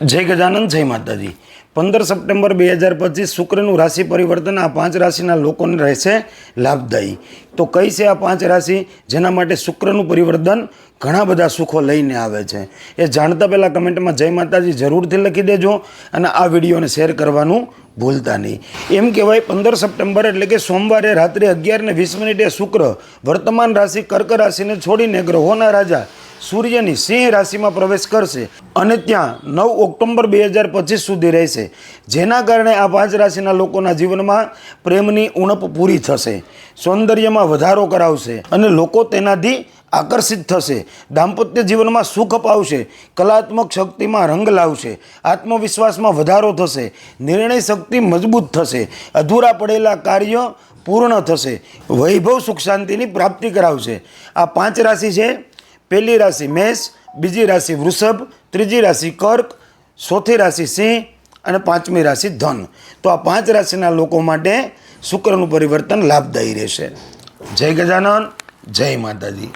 જય ગજાનંદ, જય માતાજી. પંદર સપ્ટેમ્બર બે હજાર પચીસ શુક્રનું રાશિ પરિવર્તન આ પાંચ રાશિના લોકોને રહેશે લાભદાયી. તો કઈ છે આ પાંચ રાશિ? જેના માટે શુક્રનું પરિવર્તન ઘણા બધા સુખો લઈને આવે છે. એ જાણતા પહેલાં કમેન્ટમાં જય માતાજી જરૂરથી લખી દેજો અને આ વિડીયોને શેર કરવાનું ભૂલતા નહીં. એમ કહેવાય, પંદર સપ્ટેમ્બર એટલે કે સોમવારે રાત્રે અગિયાર ને વીસ મિનિટે શુક્ર વર્તમાન રાશિ કર્ક રાશિને છોડીને ગ્રહોના રાજા સૂર્યની સિંહ રાશિમાં પ્રવેશ કરશે અને ત્યાં નવ ઓક્ટોબર બે હજાર પચીસ સુધી રહેશે. જેના કારણે આ પાંચ રાશિના લોકોના જીવનમાં પ્રેમની ઉણપ પૂરી થશે, સૌંદર્યમાં વધારો કરાવશે અને લોકો તેનાથી આકર્ષિત થશે. દાંપત્ય જીવનમાં સુખ અપાવશે, કલાત્મક શક્તિમાં રંગ લાવશે, આત્મવિશ્વાસમાં વધારો થશે, નિર્ણય શક્તિ મજબૂત થશે, અધૂરા પડેલા કાર્ય પૂર્ણ થશે, વૈભવ સુખ શાંતિની પ્રાપ્તિ કરાવશે. આ પાંચ રાશિ છે પહેલી રાશિ મેષ, બીજી રાશિ વૃષભ, ત્રીજી રાશિ કર્ક, ચોથી રાશિ સિંહ અને પાંચમી રાશિ ધન. તો આ પાંચ રાશિના લોકો માટે શુક્રનું પરિવર્તન લાભદાયી રહેશે. જય ગજાનન, જય માતાજી.